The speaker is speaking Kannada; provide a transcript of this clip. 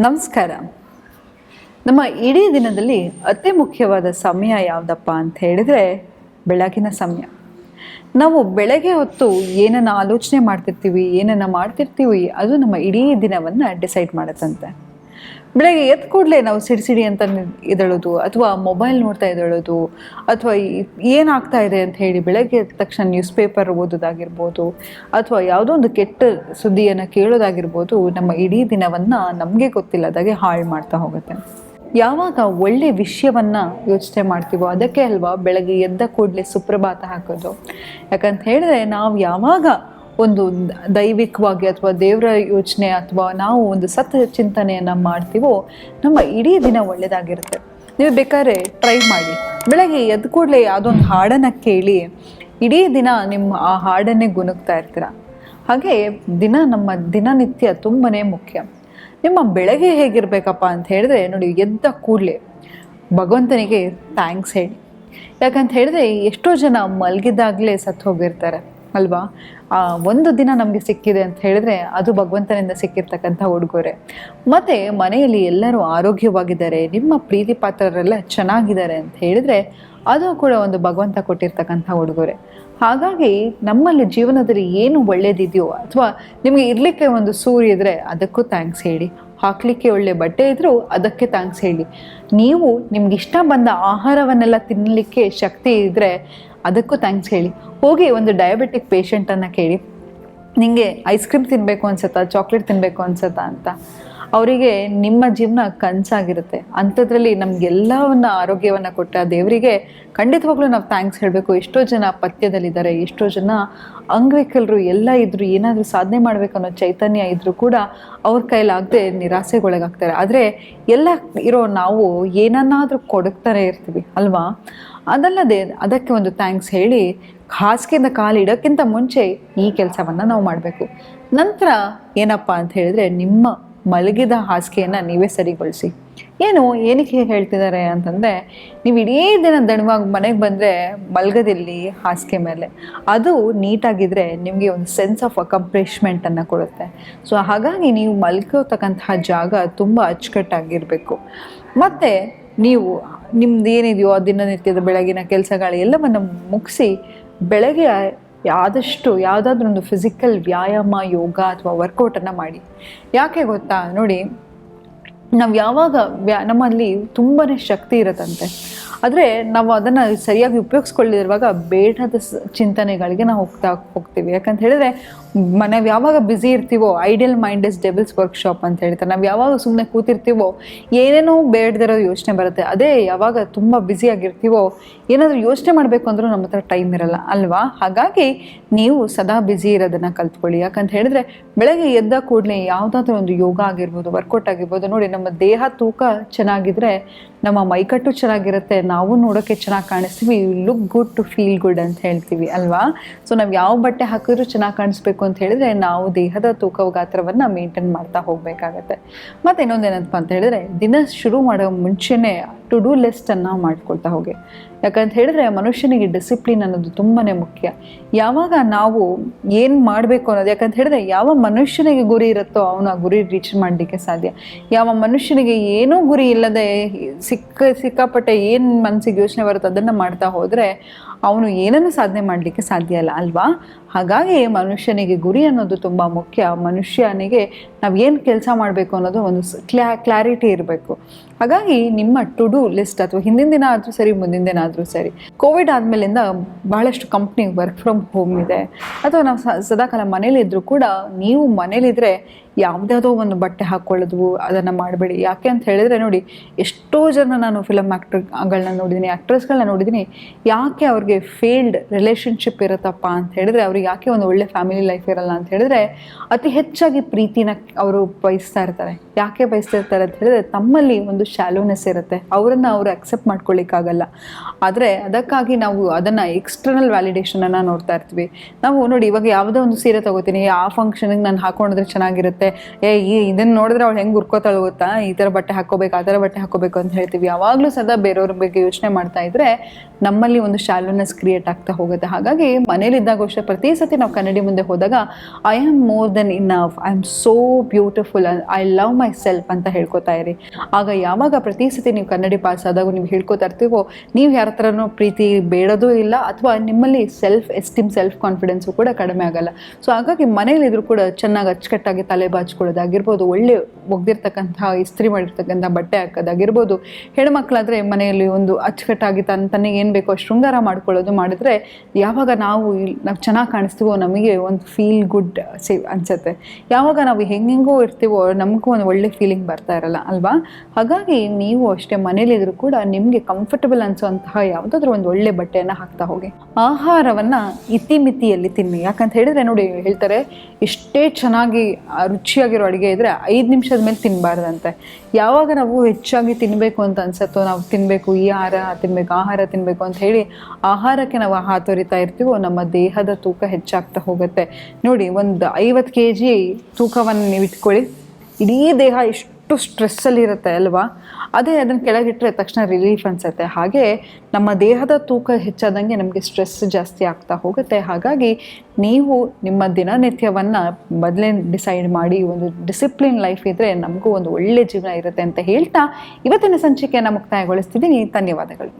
ನಮಸ್ಕಾರ. ನಮ್ಮ ಇಡೀ ದಿನದಲ್ಲಿ ಅತಿ ಮುಖ್ಯವಾದ ಸಮಯ ಯಾವುದಪ್ಪ ಅಂತ ಹೇಳಿದರೆ ಬೆಳಗಿನ ಸಮಯ. ನಾವು ಬೆಳಗ್ಗೆ ಹೊತ್ತು ಏನನ್ನು ಆಲೋಚನೆ ಮಾಡ್ತಿರ್ತೀವಿ, ಏನನ್ನು ಮಾಡ್ತಿರ್ತೀವಿ, ಅದು ನಮ್ಮ ಇಡೀ ದಿನವನ್ನು ಡಿಸೈಡ್ ಮಾಡುತ್ತಂತೆ. ಬೆಳಗ್ಗೆ ಎದ್ದು ಕೂಡಲೇ ನಾವು ಸಿಡಿ ಸಿಡಿ ಅಂತ ಇದಳೋದು ಅಥವಾ ಮೊಬೈಲ್ ನೋಡ್ತಾ ಎದ್ದೇಳೋದು, ಅಥವಾ ಏನಾಗ್ತಾ ಇದೆ ಅಂತ ಹೇಳಿ ಬೆಳಗ್ಗೆ ಎದ್ದ ತಕ್ಷಣ ನ್ಯೂಸ್ ಪೇಪರ್ ಓದೋದಾಗಿರ್ಬೋದು, ಅಥವಾ ಯಾವುದೋ ಒಂದು ಕೆಟ್ಟ ಸುದ್ದಿಯನ್ನು ಕೇಳೋದಾಗಿರ್ಬೋದು, ನಮ್ಮ ಇಡೀ ದಿನವನ್ನು ನಮಗೆ ಗೊತ್ತಿಲ್ಲದಾಗೆ ಹಾಳು ಮಾಡ್ತಾ ಹೋಗುತ್ತೆ. ಯಾವಾಗ ಒಳ್ಳೆ ವಿಷಯವನ್ನು ಯೋಚನೆ ಮಾಡ್ತೀವೋ ಅದಕ್ಕೆ ಅಲ್ವಾ ಬೆಳಗ್ಗೆ ಎದ್ದ ಕೂಡಲೇ ಸುಪ್ರಭಾತ ಹಾಕೋದು. ಯಾಕಂತ ಹೇಳಿದ್ರೆ ನಾವು ಯಾವಾಗ ಒಂದು ದೈವಿಕವಾಗಿ ಅಥವಾ ದೇವರ ಯೋಚನೆ ಅಥವಾ ನಾವು ಒಂದು ಸತ್ ಚಿಂತನೆಯನ್ನು ಮಾಡ್ತೀವೋ, ನಮ್ಮ ಇಡೀ ದಿನ ಒಳ್ಳೆಯದಾಗಿರುತ್ತೆ ನೀವು ಬೇಕಾದ್ರೆ ಟ್ರೈ ಮಾಡಿ. ಬೆಳಗ್ಗೆ ಎದ್ದು ಕೂಡಲೇ ಯಾವುದೊಂದು ಹಾಡನ್ನು ಕೇಳಿ, ಇಡೀ ದಿನ ನಿಮ್ಮ ಆ ಹಾಡನ್ನೇ ಗುಣಗ್ತಾ ಇರ್ತೀರ. ಹಾಗೆ ದಿನ ನಮ್ಮ ದಿನನಿತ್ಯ ತುಂಬಾ ಮುಖ್ಯ. ನಿಮ್ಮ ಬೆಳಗ್ಗೆ ಹೇಗಿರಬೇಕಪ್ಪ ಅಂತ ಹೇಳಿದ್ರೆ, ನೋಡಿ ಎದ್ದ ಕೂಡಲೇ ಭಗವಂತನಿಗೆ ಥ್ಯಾಂಕ್ಸ್ ಹೇಳಿ. ಯಾಕಂತ ಹೇಳಿದ್ರೆ ಎಷ್ಟೋ ಜನ ಮಲಗಿದಾಗಲೇ ಸತ್ತು ಹೋಗಿರ್ತಾರೆ ಅಲ್ವಾ? ಒಂದು ದಿನ ನಮಗೆ ಸಿಕ್ಕಿದೆ ಅಂತ ಹೇಳಿದ್ರೆ ಅದು ಭಗವಂತನಿಂದ ಸಿಕ್ಕಿರ್ತಕ್ಕಂಥ ಉಡುಗೊರೆ. ಮತ್ತು ಮನೆಯಲ್ಲಿ ಎಲ್ಲರೂ ಆರೋಗ್ಯವಾಗಿದ್ದಾರೆ, ನಿಮ್ಮ ಪ್ರೀತಿ ಪಾತ್ರರೆಲ್ಲ ಚೆನ್ನಾಗಿದ್ದಾರೆ ಅಂತ ಹೇಳಿದ್ರೆ ಅದು ಕೂಡ ಒಂದು ಭಗವಂತ ಕೊಟ್ಟಿರ್ತಕ್ಕಂಥ ಉಡುಗೊರೆ. ಹಾಗಾಗಿ ನಮ್ಮಲ್ಲಿ ಜೀವನದಲ್ಲಿ ಏನು ಒಳ್ಳೇದಿದೆಯೋ ಅಥವಾ ನಿಮಗೆ ಇರಲಿಕ್ಕೆ ಒಂದು ಸೂರ್ಯ ಇದ್ದರೆ ಅದಕ್ಕೂ ಥ್ಯಾಂಕ್ಸ್ ಹೇಳಿ. ಹಾಕಲಿಕ್ಕೆ ಒಳ್ಳೆ ಬಟ್ಟೆ ಇದ್ದರೂ ಅದಕ್ಕೆ ಥ್ಯಾಂಕ್ಸ್ ಹೇಳಿ. ನೀವು ನಿಮ್ಗೆ ಇಷ್ಟ ಬಂದ ಆಹಾರವನ್ನೆಲ್ಲ ತಿನ್ನಲಿಕ್ಕೆ ಶಕ್ತಿ ಇದ್ದರೆ ಅದಕ್ಕೂ ಥ್ಯಾಂಕ್ಸ್ ಹೇಳಿ. ಹೋಗಿ ಒಂದು ಡಯಾಬಿಟಿಕ್ ಪೇಷಂಟನ್ನು ಕೇಳಿ. ನಿಮಗೆ ಐಸ್ ಕ್ರೀಮ್ ತಿನ್ನಬೇಕು ಅನ್ಸತ್ತಾ ಚಾಕ್ಲೇಟ್ ತಿನ್ನಬೇಕು ಅನ್ಸತ್ತಾ ಅಂತ. ಅವರಿಗೆ ನಿಮ್ಮ ಜೀವನ ಕನಸಾಗಿರುತ್ತೆ. ಅಂಥದ್ರಲ್ಲಿ ನಮಗೆಲ್ಲವನ್ನ ಆರೋಗ್ಯವನ್ನು ಕೊಟ್ಟ ದೇವರಿಗೆ ಖಂಡಿತವಾಗ್ಲೂ ನಾವು ಥ್ಯಾಂಕ್ಸ್ ಹೇಳಬೇಕು. ಎಷ್ಟೋ ಜನ ಪಥ್ಯದಲ್ಲಿದ್ದಾರೆ, ಎಷ್ಟೋ ಜನ ಅಂಗವಿಕಲರು ಎಲ್ಲ ಇದ್ರು, ಏನಾದರೂ ಸಾಧನೆ ಮಾಡಬೇಕು ಅನ್ನೋ ಚೈತನ್ಯ ಇದ್ರೂ ಕೂಡ ಅವ್ರ ಕೈಲಾಗದೆ ನಿರಾಸೆಗೊಳಗಾಗ್ತಾರೆ. ಆದರೆ ಎಲ್ಲ ಇರೋ ನಾವು ಏನನ್ನಾದರೂ ಕೊಡಕ್ತಾರೆ ಇರ್ತೀವಿ, ಅಲ್ವಾ? ಅದಲ್ಲದೆ ಅದಕ್ಕೆ ಒಂದು ಥ್ಯಾಂಕ್ಸ್ ಹೇಳಿ ಹಾಸಿಗೆಯಿಂದ ಕಾಲಿಡೋಕ್ಕಿಂತ ಮುಂಚೆ ಈ ಕೆಲಸವನ್ನು ನಾವು ಮಾಡಬೇಕು. ನಂತರ ಏನಪ್ಪ ಅಂತ ಹೇಳಿದ್ರೆ ನಿಮ್ಮ ಮಲಗಿದ ಹಾಸಿಗೆಯನ್ನು ನೀವೇ ಸರಿಗೊಳಿಸಿ. ಏನು, ಏನಕ್ಕೆ ಹೇಳ್ತಿದ್ದಾರೆ ಅಂತಂದರೆ, ನೀವು ಇಡೀ ದಿನ ದಣವಾಗಿ ಮನೆಗೆ ಬಂದರೆ ಮಲಗದಿಲ್ಲಿ ಹಾಸಿಗೆ ಮೇಲೆ. ಅದು ನೀಟಾಗಿದ್ದರೆ ನಿಮಗೆ ಒಂದು ಸೆನ್ಸ್ ಆಫ್ ಅಕಂಪ್ಲಿಷ್ಮೆಂಟನ್ನು ಕೊಡುತ್ತೆ. ಸೊ ಹಾಗಾಗಿ ನೀವು ಮಲ್ಕೋತಕ್ಕಂತಹ ಜಾಗ ತುಂಬ ಅಚ್ಚುಕಟ್ಟಾಗಿರಬೇಕು. ಮತ್ತು, ನೀವು ನಿಮ್ದು ಏನಿದೆಯೋ ದಿನನಿತ್ಯದ ಬೆಳಗಿನ ಕೆಲಸಗಳು ಎಲ್ಲವನ್ನು ಮುಗಿಸಿ ಬೆಳಗ್ಗೆ ಆದಷ್ಟು ಯಾವುದಾದ್ರೂ ಒಂದು ಫಿಸಿಕಲ್ ವ್ಯಾಯಾಮ, ಯೋಗ ಅಥವಾ ವರ್ಕೌಟನ್ನು ಮಾಡಿ. ಯಾಕೆ ಗೊತ್ತಾ? ನೋಡಿ, ನಾವು ಯಾವಾಗ ವ್ಯಾ ನಮ್ಮಲ್ಲಿ ತುಂಬಾ ಶಕ್ತಿ ಇರುತ್ತಂತೆ. ಆದರೆ ನಾವು ಅದನ್ನು ಸರಿಯಾಗಿ ಉಪಯೋಗಿಸ್ಕೊಳ್ಳಿರುವಾಗ ಬೇಡದ ಚಿಂತನೆಗಳಿಗೆ ನಾವು ಹೋಗ್ತಾ ಹೋಗ್ತೀವಿ. ಯಾಕಂತ ಹೇಳಿದ್ರೆ, ಮನೆ ಯಾವಾಗ busy ಇರ್ತೀವೋ ideal mind is devil's workshop ಅಂತ ಹೇಳ್ತಾರೆ. ನಾವು ಯಾವಾಗ ಸುಮ್ಮನೆ ಕೂತಿರ್ತೀವೋ, ಏನೇನೋ ಬೇಡದಿರೋ ಯೋಚನೆ ಬರುತ್ತೆ. ಅದೇ ಯಾವಾಗ ತುಂಬ ಬ್ಯುಸಿಯಾಗಿರ್ತೀವೋ ಏನಾದರೂ ಯೋಚನೆ ಮಾಡಬೇಕು ಅಂದರೂ ನಮ್ಮ ಹತ್ರ ಟೈಮ್ ಇರಲ್ಲ, ಅಲ್ವಾ? ಹಾಗಾಗಿ ನೀವು ಸದಾ ಬ್ಯುಸಿ ಇರೋದನ್ನು ಕಲ್ತ್ಕೊಳ್ಳಿ. ಯಾಕಂತ ಹೇಳಿದ್ರೆ, ಬೆಳಗ್ಗೆ ಎದ್ದ ಕೂಡಲೇ ಯಾವುದಾದ್ರೂ ಒಂದು ಯೋಗ ಆಗಿರ್ಬೋದು ವರ್ಕೌಟ್ ಆಗಿರ್ಬೋದು, ನೋಡಿ ನಮ್ಮ ದೇಹ ತೂಕ ಚೆನ್ನಾಗಿದ್ರೆ, ನಮ್ಮ ಮೈಕಟ್ಟು ಚೆನ್ನಾಗಿರುತ್ತೆ ನಾವು ನೋಡೋಕ್ಕೆ ಚೆನ್ನಾಗಿ ಕಾಣಿಸ್ತೀವಿ. Look good to feel good ಅಂತ ಹೇಳ್ತೀವಿ ಅಲ್ವಾ? ಸೊ ನಾವು ಯಾವ ಬಟ್ಟೆ ಹಾಕಿದ್ರೂ ಚೆನ್ನಾಗಿ ಕಾಣಿಸ್ಬೇಕು ಅಂತ ಹೇಳಿದ್ರೆ ನಾವು ದೇಹದ ತೂಕ ಗಾತ್ರವನ್ನು ಮೇಂಟೈನ್ ಮಾಡ್ತಾ ಹೋಗಬೇಕಾಗತ್ತೆ. ಮತ್ತು ಇನ್ನೊಂದೇನಪ್ಪ ಅಂತ ಹೇಳಿದ್ರೆ ದಿನ ಶುರು ಮಾಡೋ ಮುಂಚೆನೇ ಟು ಡೂ ಲಿಸ್ಟನ್ನು ಮಾಡ್ಕೊಳ್ತಾ ಹೋಗಿ. ಯಾಕಂತ ಹೇಳಿದ್ರೆ ಮನುಷ್ಯನಿಗೆ ಡಿಸಿಪ್ಲಿನ್ ಅನ್ನೋದು ತುಂಬಾ ಮುಖ್ಯ. ಯಾವಾಗ ನಾವು ಏನು ಮಾಡಬೇಕು ಅನ್ನೋದು, ಯಾಕಂತ ಹೇಳಿದ್ರೆ ಯಾವ ಮನುಷ್ಯನಿಗೆ ಗುರಿ ಇರುತ್ತೋ ಅವನು ಆ ಗುರಿ ರೀಚ್ ಮಾಡಲಿಕ್ಕೆ ಸಾಧ್ಯ. ಯಾವ ಮನುಷ್ಯನಿಗೆ ಏನೂ ಗುರಿ ಇಲ್ಲದೆ ಸಿಕ್ಕ, ಸಿಕ್ಕಾಪಟ್ಟೆ ಏನು ಮನಸ್ಸಿಗೆ ಯೋಚನೆ ಬರುತ್ತೋ ಅದನ್ನು ಮಾಡ್ತಾ ಹೋದರೆ ಅವನು ಏನನ್ನು ಸಾಧನೆ ಮಾಡಲಿಕ್ಕೆ ಸಾಧ್ಯ ಇಲ್ಲ, ಅಲ್ವಾ? ಹಾಗಾಗಿ ಮನುಷ್ಯನಿಗೆ ಗುರಿ ಅನ್ನೋದು ತುಂಬ ಮುಖ್ಯ. ಮನುಷ್ಯನಿಗೆ ನಾವು ಏನು ಕೆಲಸ ಮಾಡಬೇಕು ಅನ್ನೋದು ಒಂದು ಸ್- ಕ್ಲಾ, ಕ್ಲಾರಿಟಿ ಇರಬೇಕು. ಹಾಗಾಗಿ ನಿಮ್ಮ ಟು ಡೂ ಲಿಸ್ಟ್ ಅಥವಾ ಹಿಂದಿನ ದಿನ ಆದರೂ ಸರಿ, ಮುಂದಿನ ದಿನ ಆದರೂ ಸರಿ ಕೋವಿಡ್ ಆದಮೇಲಿಂದ ಬಹಳಷ್ಟು ಕಂಪ್ನಿ ವರ್ಕ್ ಫ್ರಮ್ ಹೋಮ್ ಇದೆ. ಅಥವಾ ನಾವು ಸದಾಕಾಲ ಮನೇಲಿದ್ದರೂ ಕೂಡ ನೀವು ಮನೇಲಿದ್ದರೆ ಯಾವುದ್ಯಾವುದೋ ಒಂದು ಬಟ್ಟೆ ಹಾಕ್ಕೊಳ್ಳೋದು ಅದನ್ನು ಮಾಡಬೇಡಿ. ಯಾಕೆ ಅಂತ ಹೇಳಿದ್ರೆ ನೋಡಿ, ಎಷ್ಟೋ ಜನ ನಾನು ಫಿಲಮ್ ಆ್ಯಕ್ಟರ್ಗಳನ್ನ ನೋಡಿದ್ದೀನಿ ಆ್ಯಕ್ಟ್ರೆಸ್ಗಳನ್ನ ನೋಡಿದ್ದೀನಿ ಯಾಕೆ ಅವ್ರಿಗೆ ಫೇಲ್ಡ್ ರಿಲೇಷನ್ಶಿಪ್ ಇರುತ್ತಪ್ಪ ಅಂತ ಹೇಳಿದ್ರೆ ಅವ್ರಿಗೆ ಯಾಕೆ ಒಂದು ಒಳ್ಳೆ ಫ್ಯಾಮಿಲಿ ಲೈಫ್ ಇರಲ್ಲ ಅಂತ ಹೇಳಿದ್ರೆ ಅತಿ ಹೆಚ್ಚಾಗಿ ಪ್ರೀತಿನ ಅವರು ಬಯಸ್ತಾ ಇರ್ತಾರೆ. ಯಾಕೆ ಬಯಸ್ತಾ ಇರ್ತಾರೆ ಅಂತ ಹೇಳಿದ್ರೆ ತಮ್ಮಲ್ಲಿ ಒಂದು ಶಾಲೋನೆಸ್ ಇರುತ್ತೆ. ಅವರನ್ನು ಅವರು ಅಕ್ಸೆಪ್ಟ್ ಮಾಡ್ಕೊಳ್ಳಿಕ್ಕಾಗಲ್ಲ. ಆದರೆ ಅದಕ್ಕಾಗಿ ನಾವು ಅದನ್ನು ಎಕ್ಸ್ಟರ್ನಲ್ ವ್ಯಾಲಿಡೇಷನನ್ನು ನೋಡ್ತಾ ಇರ್ತೀವಿ. ನಾವು ನೋಡಿ ಇವಾಗ ಯಾವುದೋ ಒಂದು ಸೀರೆ ತಗೋತೀನಿ, ಆ ಫಂಕ್ಷನಿಗೆ ನಾನು ಹಾಕೊಂಡ್ರೆ ಚೆನ್ನಾಗಿರುತ್ತೆ. ಏ ಇದನ್ನು ನೋಡಿದ್ರೆ ಅವ್ಳು ಹೆಂಗೆ ಉರ್ಕೋತಾಳೆ ಗೊತ್ತಾ? ಈ ಥರ ಬಟ್ಟೆ ಹಾಕೋಬೇಕು, ಆ ಥರ ಬಟ್ಟೆ ಹಾಕೋಬೇಕು ಅಂತ ಹೇಳ್ತೀವಿ. ಯಾವಾಗಲೂ ಸದಾ ಬೇರೆಯವ್ರ ಬಗ್ಗೆ ಯೋಚನೆ ಮಾಡ್ತಾ ಇದ್ರೆ ನಮ್ಮಲ್ಲಿ ಒಂದು ಶಾಲೋನೆಸ್ ಕ್ರಿಯೇಟ್ ಆಗ್ತಾ ಹೋಗುತ್ತೆ. ಹಾಗಾಗಿ ಮನೇಲಿದ್ದಾಗ ಅಷ್ಟೇ ಪ್ರತಿ ಸತಿ ನಾವು ಕನ್ನಡಿ ಮುಂದೆ ಹೋದಾಗ I am more than enough I am so beautiful I love myself ಅಂತ ಹೇಳ್ಕೊತಾ ಇರಿ. ಆಗ ಯಾವಾಗ ಪ್ರತಿ ಸತಿ ನೀವು ಕನ್ನಡಿ ಪಾಸ್ ಆದಾಗ ನೀವು ಹೇಳ್ಕೊತಾ ಇರ್ತೀವೋ, ನೀವು ಯಾರ ಹತ್ರನೂ ಪ್ರೀತಿ ಬೇಡೋದೂ ಇಲ್ಲ, ಅಥವಾ ನಿಮ್ಮಲ್ಲಿ ಸೆಲ್ಫ್ ಎಸ್ಟೀಮ್ ಸೆಲ್ಫ್ ಕಾನ್ಫಿಡೆನ್ಸು ಕೂಡ ಕಡಿಮೆ ಆಗಲ್ಲ. ಸೊ ಹಾಗಾಗಿ ಮನೇಲಿದ್ರು ಕೂಡ ಚೆನ್ನಾಗಿ ಅಚ್ಚುಕಟ್ಟಾಗಿ ತಲೆ ಬಾಚ್ಕೊಳ್ಳೋದಾಗಿರ್ಬೋದು, ಒಳ್ಳೆ ಒಗ್ದಿರ್ತಕ್ಕಂಥ ಇಸ್ತ್ರಿ ಮಾಡಿರ್ತಕ್ಕಂಥ ಬಟ್ಟೆ ಹಾಕೋದಾಗಿರ್ಬೋದು, ಹೆಣ್ಮಕ್ಳಾದರೆ ಮನೆಯಲ್ಲಿ ಒಂದು ಅಚ್ಚುಕಟ್ಟಾಗಿ ತನ್ನ ತನಗೆ ಏನು ಬೇಕೋ, ಶೃಂಗಾರ ಮಾಡ್ಕೊಳ್ಳೋದು ಮಾಡಿದ್ರೆ, ಯಾವಾಗ ನಾವು ನಾವು ಚೆನ್ನಾಗಿ ಕಾಣಿಸ್ತೀವೋ, ನಮಗೆ ಒಂದು ಫೀಲ್ ಗುಡ್ ಸೇ ಅನ್ಸುತ್ತೆ. ಯಾವಾಗ ನಾವು ಹೆಂಗೆಂಗೋ ಇರ್ತೀವೋ, ನಮಗೂ ಒಂದು ಒಳ್ಳೆ ಫೀಲಿಂಗ್ ಬರ್ತಾ ಇರಲ್ಲ, ಅಲ್ವಾ? ಹಾಗಾಗಿ ನೀವು ಅಷ್ಟೇ ಮನೇಲಿದ್ರು ಕೂಡ ನಿಮಗೆ ಕಂಫರ್ಟಬಲ್ ಅನ್ಸೋಂತಹ ಯಾವುದಾದ್ರೂ ಒಂದು ಒಳ್ಳೆ ಬಟ್ಟೆಯನ್ನು ಹಾಕ್ತಾ ಹೋಗಿ. ಆಹಾರವನ್ನು ಇತಿಮಿತಿಯಲ್ಲಿ ತಿನ್ನಿ. ಯಾಕಂತ ಹೇಳಿದ್ರೆ ನೋಡಿ, ಹೇಳ್ತಾರೆ, ಎಷ್ಟೇ ಚೆನ್ನಾಗಿ ರುಚಿಯಾಗಿರೋ ಅಡುಗೆ ಇದ್ದರೆ ಐದು ನಿಮಿಷದ ಮೇಲೆ ತಿನ್ನಬಾರ್ದಂತೆ ಯಾವಾಗ ನಾವು ಹೆಚ್ಚಾಗಿ ತಿನ್ನಬೇಕು ಅಂತ ಅನ್ಸತ್ತೋ, ನಾವು ತಿನ್ನಬೇಕು ಈ ಆಹಾರ ತಿನ್ನಬೇಕು ಆಹಾರ ತಿನ್ನಬೇಕು ಅಂತ ಹೇಳಿ, ಆಹಾರಕ್ಕೆ ನಾವು ಹಾತೊರಿತಾ ಇರ್ತೀವೋ, ನಮ್ಮ ದೇಹದ ತೂಕ ಹೆಚ್ಚಾಗ್ತಾ ಹೋಗುತ್ತೆ. ನೋಡಿ, ಒಂದು ಐವತ್ತು ಕೆ ಜಿ ತೂಕವನ್ನು ನೀವು ಇಟ್ಕೊಳ್ಳಿ. ಇಡೀ ದೇಹ ಎಷ್ಟು ಸ್ಟ್ರೆಸ್ಸಲ್ಲಿ ಇರುತ್ತೆ ಅಲ್ವಾ? ಅದೇ ಅದನ್ನು ಕೆಳಗಿಟ್ಟರೆ ತಕ್ಷಣ ರಿಲೀಫ್ ಅನಿಸುತ್ತೆ. ಹಾಗೆ ನಮ್ಮ ದೇಹದ ತೂಕ ಹೆಚ್ಚಾದಂಗೆ ನಮಗೆ ಸ್ಟ್ರೆಸ್ ಜಾಸ್ತಿ ಆಗ್ತಾ ಹೋಗುತ್ತೆ. ಹಾಗಾಗಿ ನೀವು ನಿಮ್ಮ ದಿನನಿತ್ಯವನ್ನು ಮೊದಲೇ ಡಿಸೈಡ್ ಮಾಡಿ, ಒಂದು ಡಿಸಿಪ್ಲಿನ್ ಲೈಫ್ ಇದ್ದರೆ ನಮಗೂ ಒಂದು ಒಳ್ಳೆ ಜೀವನ ಇರುತ್ತೆ ಅಂತ ಹೇಳ್ತಾ ಇವತ್ತಿನ ಸಂಚಿಕೆಯನ್ನು ಮುಕ್ತಾಯಗೊಳಿಸ್ತಿದ್ದೀನಿ. ಧನ್ಯವಾದಗಳು.